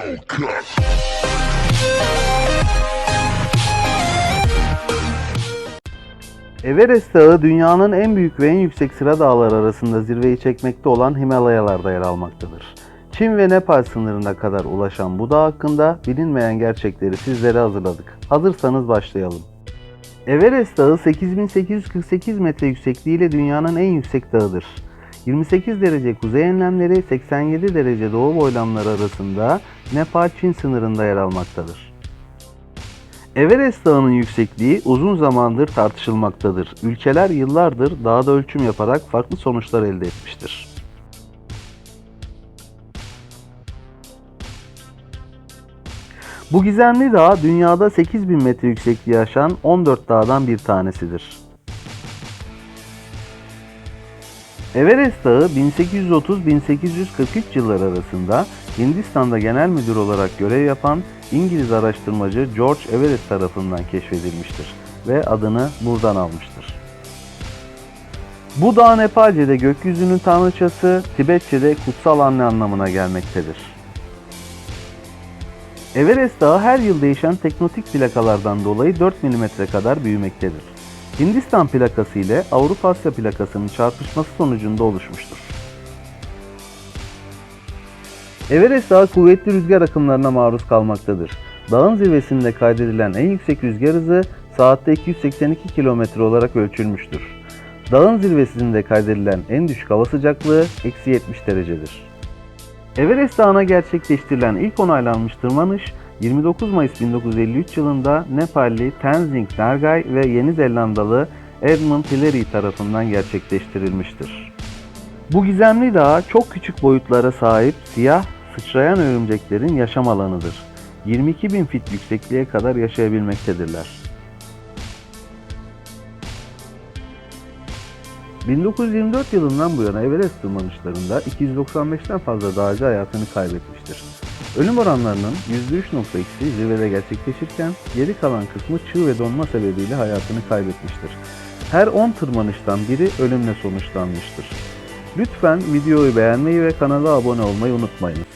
Hellcat. Everest Dağı dünyanın en büyük ve en yüksek sıra dağları arasında zirveyi çekmekte olan Himalayalarda yer almaktadır. Çin ve Nepal sınırına kadar ulaşan bu dağ hakkında bilinmeyen gerçekleri sizlere hazırladık. Hazırsanız başlayalım. Everest Dağı 8848 metre yüksekliğiyle dünyanın en yüksek dağıdır. 28 derece kuzey enlemleri 87 derece doğu boylamları arasında Nepal-Çin sınırında yer almaktadır. Everest Dağı'nın yüksekliği uzun zamandır tartışılmaktadır. Ülkeler yıllardır dağda ölçüm yaparak farklı sonuçlar elde etmiştir. Bu gizemli dağ dünyada 8000 metre yüksekliği aşan 14 dağdan bir tanesidir. Everest Dağı 1830-1843 yılları arasında Hindistan'da genel müdür olarak görev yapan İngiliz araştırmacı George Everest tarafından keşfedilmiştir ve adını buradan almıştır. Bu dağ Nepalce'de gökyüzünün tanrıçası, Tibetçe'de kutsal anne anlamına gelmektedir. Everest Dağı her yıl değişen teknotik plakalardan dolayı 4 mm kadar büyümektedir. Hindistan plakası ile Avrupa Asya plakasının çarpışması sonucunda oluşmuştur. Everest Dağı kuvvetli rüzgar akımlarına maruz kalmaktadır. Dağın zirvesinde kaydedilen en yüksek rüzgar hızı saatte 282 km olarak ölçülmüştür. Dağın zirvesinde kaydedilen en düşük hava sıcaklığı eksi 70 derecedir. Everest Dağı'na gerçekleştirilen ilk onaylanmış tırmanış 29 Mayıs 1953 yılında Nepalli Tenzing Nargai ve Yeni Zelandalı Edmund Hillary tarafından gerçekleştirilmiştir. Bu gizemli dağ çok küçük boyutlara sahip siyah sıçrayan örümceklerin yaşam alanıdır. 22 bin fit yüksekliğe kadar yaşayabilmektedirler. 1924 yılından bu yana Everest tırmanışlarında 295'ten fazla dağcı hayatını kaybetmiştir. Ölüm oranlarının %3.2'si zirvede gerçekleşirken geri kalan kısmı çığ ve donma sebebiyle hayatını kaybetmiştir. Her 10 tırmanıştan biri ölümle sonuçlanmıştır. Lütfen videoyu beğenmeyi ve kanala abone olmayı unutmayınız.